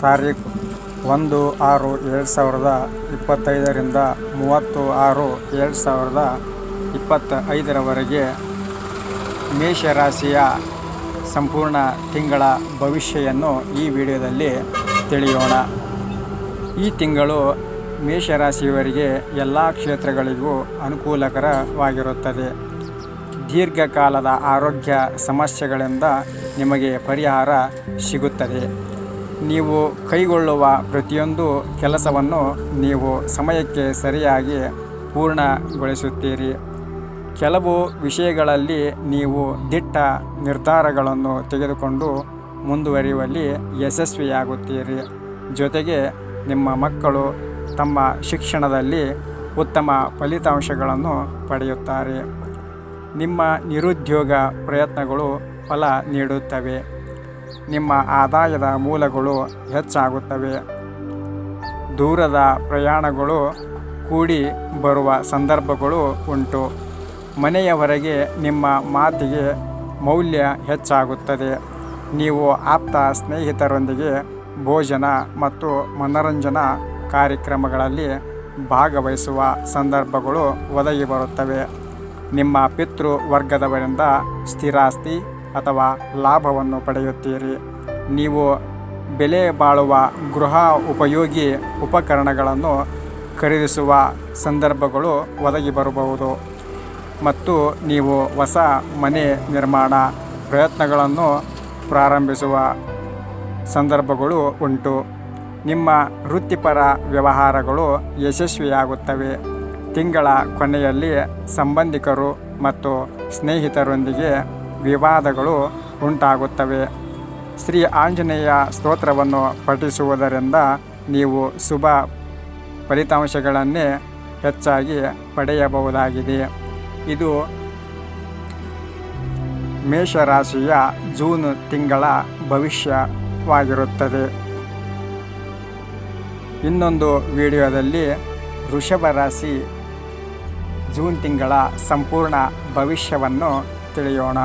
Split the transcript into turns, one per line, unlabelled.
ತಾರೀಕು ಒಂದು ಆರು ಎರಡು ಸಾವಿರದ ಇಪ್ಪತ್ತೈದರಿಂದ ಮೂವತ್ತು ಆರು ಎರಡು ಸಾವಿರದ ಇಪ್ಪತ್ತ ಐದರವರೆಗೆ ಮೇಷರಾಶಿಯ ಸಂಪೂರ್ಣ ತಿಂಗಳ ಭವಿಷ್ಯವನ್ನು ಈ ವಿಡಿಯೋದಲ್ಲಿ ತಿಳಿಯೋಣ. ಈ ತಿಂಗಳು ಮೇಷರಾಶಿಯವರಿಗೆ ಎಲ್ಲ ಕ್ಷೇತ್ರಗಳಿಗೂ ಅನುಕೂಲಕರವಾಗಿರುತ್ತದೆ. ದೀರ್ಘಕಾಲದ ಆರೋಗ್ಯ ಸಮಸ್ಯೆಗಳಿಂದ ನಿಮಗೆ ಪರಿಹಾರ ಸಿಗುತ್ತದೆ. ನೀವು ಕೈಗೊಳ್ಳುವ ಪ್ರತಿಯೊಂದು ಕೆಲಸವನ್ನು ನೀವು ಸಮಯಕ್ಕೆ ಸರಿಯಾಗಿ ಪೂರ್ಣಗೊಳಿಸುತ್ತೀರಿ. ಕೆಲವು ವಿಷಯಗಳಲ್ಲಿ ನೀವು ದಿಟ್ಟ ನಿರ್ಧಾರಗಳನ್ನು ತೆಗೆದುಕೊಂಡು ಮುಂದುವರಿಯುವಲ್ಲಿ ಯಶಸ್ವಿಯಾಗುತ್ತೀರಿ. ಜೊತೆಗೆ ನಿಮ್ಮ ಮಕ್ಕಳು ತಮ್ಮ ಶಿಕ್ಷಣದಲ್ಲಿ ಉತ್ತಮ ಫಲಿತಾಂಶಗಳನ್ನು ಪಡೆಯುತ್ತಾರೆ. ನಿಮ್ಮ ನಿರುದ್ಯೋಗ ಪ್ರಯತ್ನಗಳು ಫಲ ನೀಡುತ್ತವೆ. ನಿಮ್ಮ ಆದಾಯದ ಮೂಲಗಳು ಹೆಚ್ಚಾಗುತ್ತವೆ. ದೂರದ ಪ್ರಯಾಣಗಳು ಕೂಡಿ ಬರುವ ಸಂದರ್ಭಗಳು ಉಂಟು. ಮನೆಯವರೆಗೆ ನಿಮ್ಮ ಮಾತಿಗೆ ಮೌಲ್ಯ ಹೆಚ್ಚಾಗುತ್ತದೆ. ನೀವು ಆಪ್ತ ಸ್ನೇಹಿತರೊಂದಿಗೆ ಭೋಜನ ಮತ್ತು ಮನರಂಜನಾ ಕಾರ್ಯಕ್ರಮಗಳಲ್ಲಿ ಭಾಗವಹಿಸುವ ಸಂದರ್ಭಗಳು ಒದಗಿ ಬರುತ್ತವೆ. ನಿಮ್ಮ ಪಿತೃ ವರ್ಗದವರಿಂದ ಸ್ಥಿರಾಸ್ತಿ ಅಥವಾ ಲಾಭವನ್ನು ಪಡೆಯುತ್ತೀರಿ. ನೀವು ಬೆಲೆ ಬಾಳುವ ಗೃಹ ಉಪಯೋಗಿ ಉಪಕರಣಗಳನ್ನು ಖರೀದಿಸುವ ಸಂದರ್ಭಗಳು ಒದಗಿ ಬರಬಹುದು. ಮತ್ತು ನೀವು ಹೊಸ ಮನೆ ನಿರ್ಮಾಣ ಪ್ರಯತ್ನಗಳನ್ನು ಪ್ರಾರಂಭಿಸುವ ಸಂದರ್ಭಗಳು ಉಂಟು. ನಿಮ್ಮ ವೃತ್ತಿಪರ ವ್ಯವಹಾರಗಳು ಯಶಸ್ವಿಯಾಗುತ್ತವೆ. ತಿಂಗಳ ಕೊನೆಯಲ್ಲಿ ಸಂಬಂಧಿಕರು ಮತ್ತು ಸ್ನೇಹಿತರೊಂದಿಗೆ ವಿವಾದಗಳು ಉಂಟಾಗುತ್ತವೆ. ಶ್ರೀ ಆಂಜನೇಯ ಸ್ತೋತ್ರವನ್ನು ಪಠಿಸುವುದರಿಂದ ನೀವು ಶುಭ ಫಲಿತಾಂಶಗಳನ್ನೇ ಹೆಚ್ಚಾಗಿ ಪಡೆಯಬಹುದಾಗಿದೆ. ಇದು ಮೇಷರಾಶಿಯ ಜೂನ್ ತಿಂಗಳ ಭವಿಷ್ಯವಾಗಿರುತ್ತದೆ. ಇನ್ನೊಂದು ವಿಡಿಯೋದಲ್ಲಿ ವೃಷಭ ರಾಶಿ ಜೂನ್ ತಿಂಗಳ ಸಂಪೂರ್ಣ ಭವಿಷ್ಯವನ್ನು ತಿಳಿಯೋಣ.